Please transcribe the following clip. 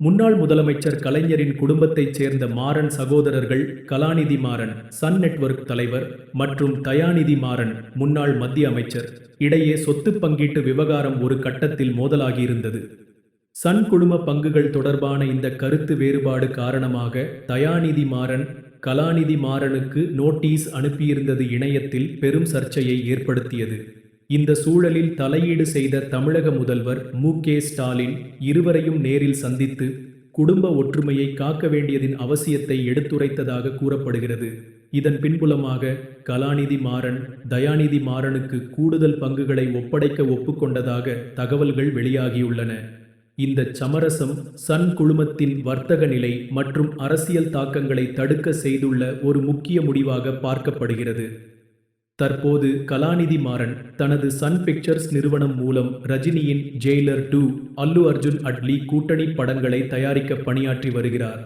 முன்னாள் முதலமைச்சர் கலைஞரின் குடும்பத்தைச் சேர்ந்த மாறன் சகோதரர்கள் கலாநிதி மாறன் சன் நெட்வொர்க் தலைவர் மற்றும் தயாநிதி மாறன் முன்னாள் மத்திய அமைச்சர். இடையே சொத்து பங்கீட்டு விவகாரம் ஒரு கட்டத்தில் மோதலாகியிருந்தது. சன் குழும பங்குகள் தொடர்பான இந்த கருத்து வேறுபாடு காரணமாக தயாநிதி மாறன் கலாநிதி மாறனுக்கு நோட்டீஸ் அனுப்பியிருந்தது இணையத்தில் பெரும் சர்ச்சையை ஏற்படுத்தியது. இந்த சூழலில் தலையீடு செய்த தமிழக முதல்வர் மு. கே. ஸ்டாலின் இருவரையும் நேரில் சந்தித்து குடும்ப ஒற்றுமையை காக்க வேண்டியதின் அவசியத்தை எடுத்துரைத்ததாக கூறப்படுகிறது. இதன் பின்புலமாக கலாநிதி மாறன் தயாநிதி மாறனுக்கு கூடுதல் பங்குகளை ஒப்படைக்க ஒப்புக்கொண்டதாக தகவல்கள் வெளியாகியுள்ளன. இந்த சமரசம் சன் குழுமத்தின் வர்த்தக நிலை மற்றும் அரசியல் தாக்கங்களை தடுக்க செய்துள்ள ஒரு முக்கிய முடிவாக பார்க்கப்படுகிறது. தற்போது கலாநிதி மாறன் தனது சன் பிக்சர்ஸ் நிறுவனம் மூலம் ரஜினியின் ஜெயிலர் டூ அல்லு அர்ஜுன் அட்லி கூட்டணி படங்களை தயாரிக்க பணியாற்றி வருகிறார்.